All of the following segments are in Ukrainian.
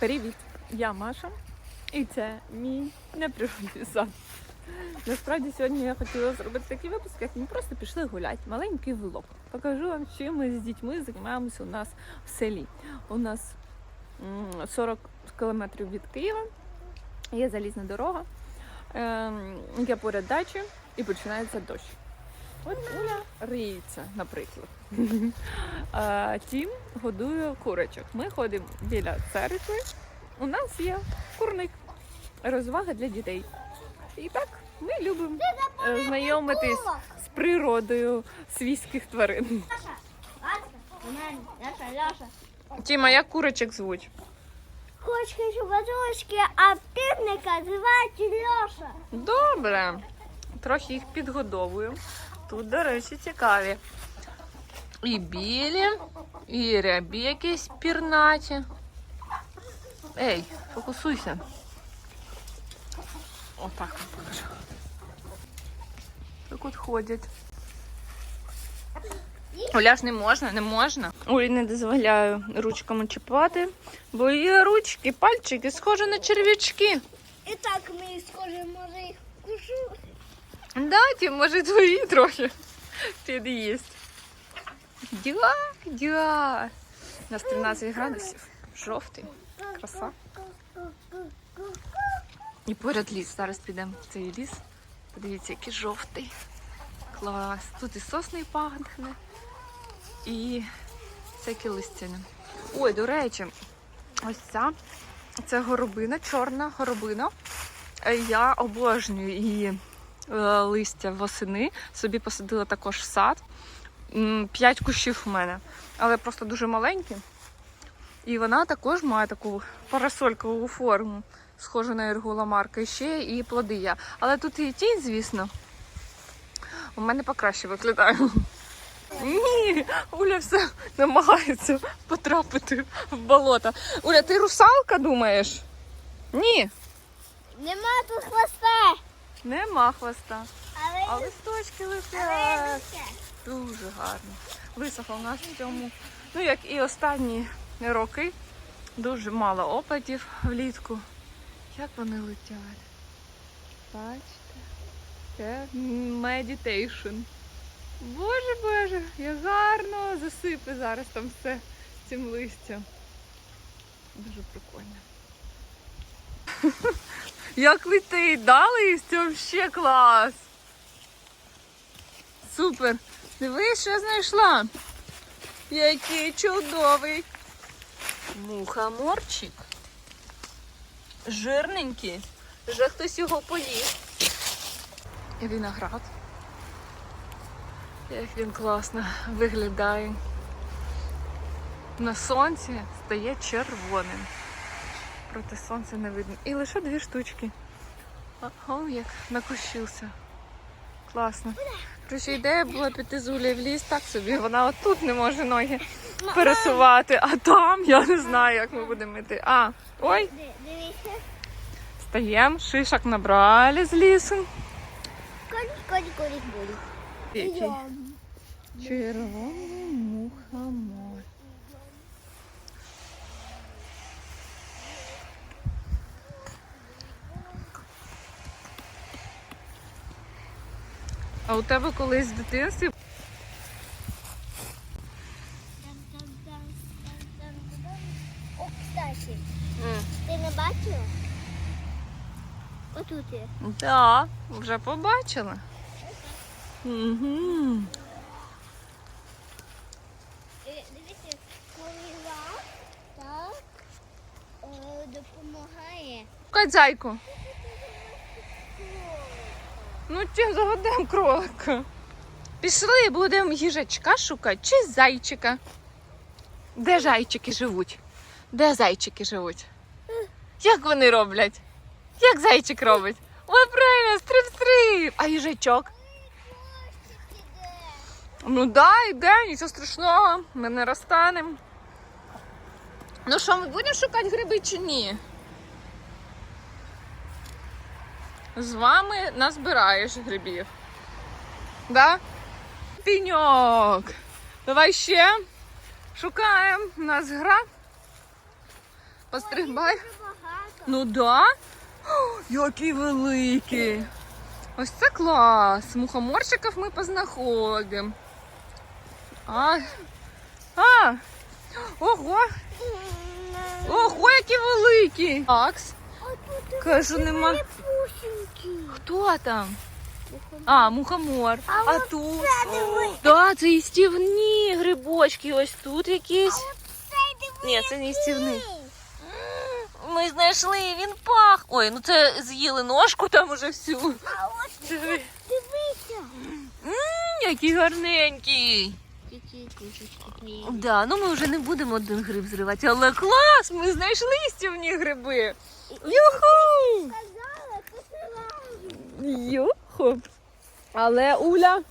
Привіт! Я Маша, і це мій неприродний сад. Насправді сьогодні я хотіла зробити такий випуск, як ми просто пішли гуляти, маленький влог. Покажу вам, чим ми з дітьми займаємося у нас в селі. У нас 40 кілометрів від Києва, є залізна дорога, ем, є поряд дачі і починається дощ. От Уля риється, наприклад. А Тім годує курочок. Ми ходимо біля церкви. У нас є курник. Розвага для дітей. І так ми любимо е, знайомитись з природою свійських тварин. Тіма, як курочок звуть? Кочки, шубаточки, а півника звати Льоша. Добре. Трохи їх підгодовую. Тут, до речі, цікаві. І білі, і рябі якісь пірнаті. Ей, фокусуйся. Отак вам покажу. Так от ходять. Оля ж не можна, не можна. Ой, не дозволяю ручками чіпати, бо її ручки, пальчики схожі на черв'ячки. І так ми схоже, може їх кушу. Да, ті, може, твої трохи під'їсть. Дя, дя. У нас 13 градусів. Жовтий. Краса. І поряд ліс. Зараз підемо в цей ліс. Подивіться, який жовтий. Клас. Тут і сосний пахне, і всякі листяни. Ой, до речі, ось ця це горобина, чорна горобина. Е, Я обожнюю її листя восени. Собі посадила також сад. П'ять кущів у мене, але просто дуже маленькі. І вона також має таку парасолькову форму, схожу на ергуламарка. І ще і плоди є. Але тут і тінь, звісно. У мене покраще виглядає. Ні, Уля все намагається потрапити в болото. Уля, ти русалка думаєш? Ні, Нема тут хвоста. Нема хвоста. А листочки летять. Дуже гарно. Висохло у нас в цьому. Ну, як і останні роки, дуже мало опадів влітку. Як вони летять? Бачите? Це медітейшн. Боже Боже, як гарно засипе зараз там все цим листям. Дуже прикольно. Як летить, да, листя? Взагалі клас. Супер. Дивись, що знайшла. Який чудовий. Мухоморчик. Жирненький. Вже хтось його поїв. І виноград. Як він класно виглядає. На сонці стає червоним. Проти сонця не видно. І лише дві штучки. О, як накущився. Класно. Короче, ідея була піти з Улею в ліс так собі. Вона отут не може ноги пересувати, а там я не знаю, як ми будемо йти. А, ой, Дивіться. стаємо, шишок набрали з лісу. Колік, колік, колік, колік. Який? Йдем. Червоний мухомор. А у тебе колись в дитинстві О, кстати, ти не бачила? Отут є. Так, вже побачила. Угу. Дивіться, коліва так е, допомагає. Шукай зайку. Ну, ті заведемо кролика. Пішли, будемо їжачка шукати чи зайчика. Де зайчики живуть? Де зайчики живуть? Як вони роблять? Як зайчик робить? Ой, правильно, стрип-стрип. А їжачок? Ну да, йде, нічого страшного, ми не розтанемо. Ну що, ми будемо шукати гриби чи ні? З вами назбираєш грибів. Да? Піньок. Давай ще. Шукаємо. У нас гра. Багато. Ну да. О, який великий. Ось це клас. Мухоморчиків ми познаходимо. А. А. Ого. Ого, які великі. Акс. Кажу, нема. Хто там? А, мухомор. А А, тут. да, це їстівні грибочки. Ось тут якісь. Ні, це не їстівний. Ми знайшли, він пах. Ой, ну це з'їли ножку там уже всю. А ось Диви. дивися. М, який гарненький. Да, ну ми вже не будемо один гриб зривати, але клас! Ми знайшли їстівні гриби. Юху! Юху. Але Уля,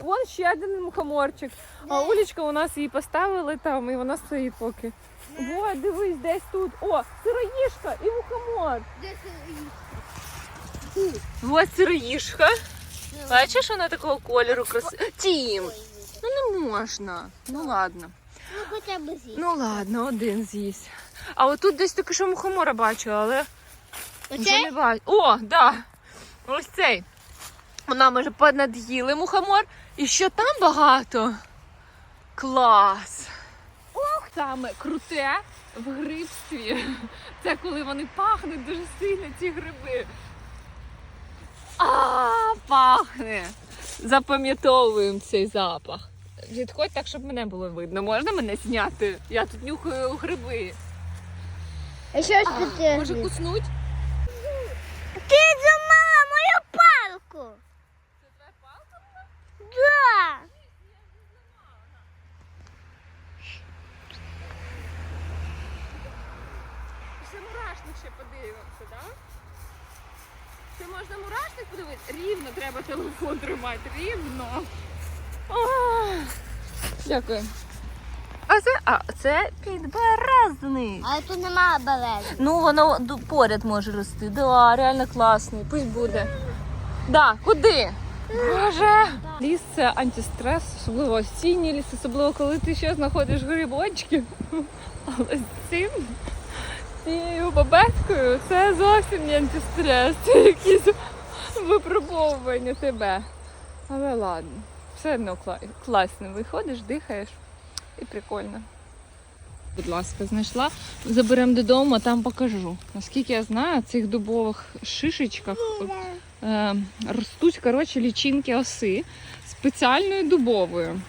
вон ще один мухоморчик. А Улічка у нас її поставили там, і вона стоїть поки. Ой, дивись, десь тут. О, сироїшка і мухомор. Де сироїшка? Ось сироїшка. Бачиш, вона такого кольору красива. Тім, ну не можна. Ну ладно. Ну хоча б з'їсть. Ну ладно, один з'їсть. А отут десь таки що мухомора бачила, але вже не бачу. О, да. Ось цей. Вона може понад'їли мухомор. І що там багато. Клас. Ох, саме круте в грибстві. Це коли вони пахнуть дуже сильно, ці гриби. А, пахне. Запам'ятовуємо цей запах. Відходь так, щоб мене було видно. Можна мене зняти? Я тут нюхаю гриби. А що ж ти? Може куснуть? Ти зламала мою палку. Це твоя палка? Да. Ще подивимося, так? Ще можна мурашник подивитися? Рівно треба телефон тримати, рівно. Дякую. А це, а це підберезний. Але тут немає берези. Ну, воно ду- поряд може рости. Да, реально класний. Пусть буде. Да, куди? Боже! Ліс це антистрес, особливо осінній ліс, особливо коли ти ще знаходиш грибочки. Але з цим, цією бабеткою, це зовсім не антистрес, це якісь випробовування тебе. Але ладно, все одно класно. Виходиш, дихаєш і прикольно. Будь ласка, знайшла. Заберемо додому, а там покажу. Наскільки я знаю, в цих дубових шишечках е, ростуть коротше, лічинки оси спеціальною дубовою.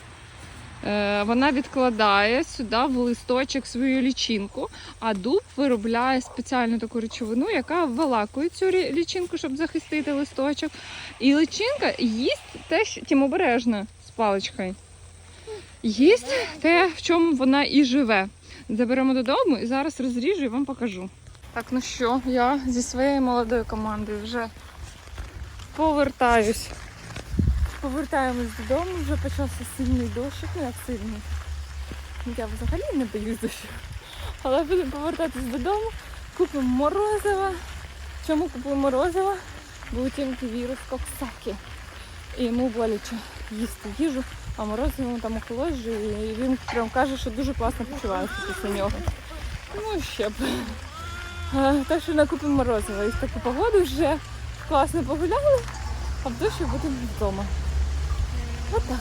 Е, вона відкладає сюди в листочок свою лічинку, а дуб виробляє спеціальну таку речовину, яка вилакує цю лічинку, щоб захистити листочок. І личинка їсть те, що тим обережно з паличкою. Їсть те, в чому вона і живе. Заберемо додому і зараз розріжу і вам покажу. Так, ну що, я зі своєю молодою командою вже повертаюсь. Повертаємось додому, вже почався сильний дощик, ну як сильний. Я взагалі не боюсь дощу. Але будемо повертатись додому, купимо морозива. Чому купимо морозива? Бо у тімки вірус коксаки. І йому боляче їсти їжу, а морозиво там охолоджує, і він прям каже, що дуже класно почувається після нього. Ну ще б. Так що накупимо морозиво. І в таку погоду вже класно погуляли, а в дощі будемо вдома. Отак.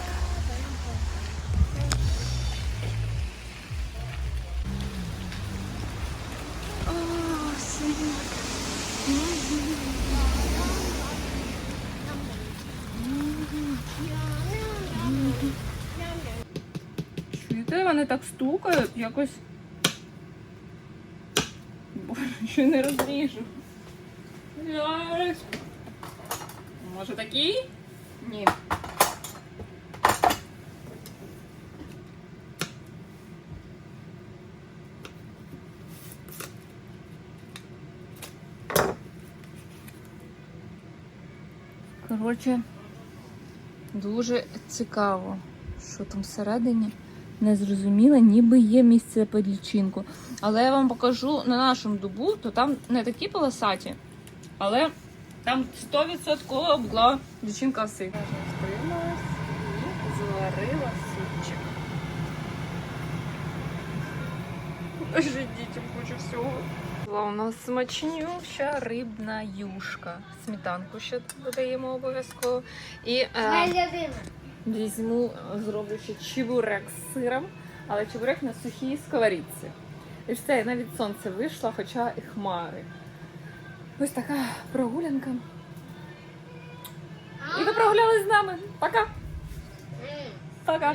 О. Чуєте, вони так стукають, якось. Боже, що не розріжу. Зараз. Може такий? Ні. Коротше, дуже цікаво, що там всередині. Не зрозуміло, ніби є місце під лічинку. Але я вам покажу на нашому дубу, то там не такі полосаті, але там 100% була лічинка оси. Стрималась і зварила супчик. Покажи дітям хочу всього. Вийшла у нас смачнюща рибна юшка. Сметанку ще додаємо обов'язково. І е, візьму, зроблю ще чебурек з сиром, але чебурек на сухій сковорідці. І все, навіть сонце вийшло, хоча і хмари. Ось така прогулянка. І ви прогулялись з нами. Пока! Пока!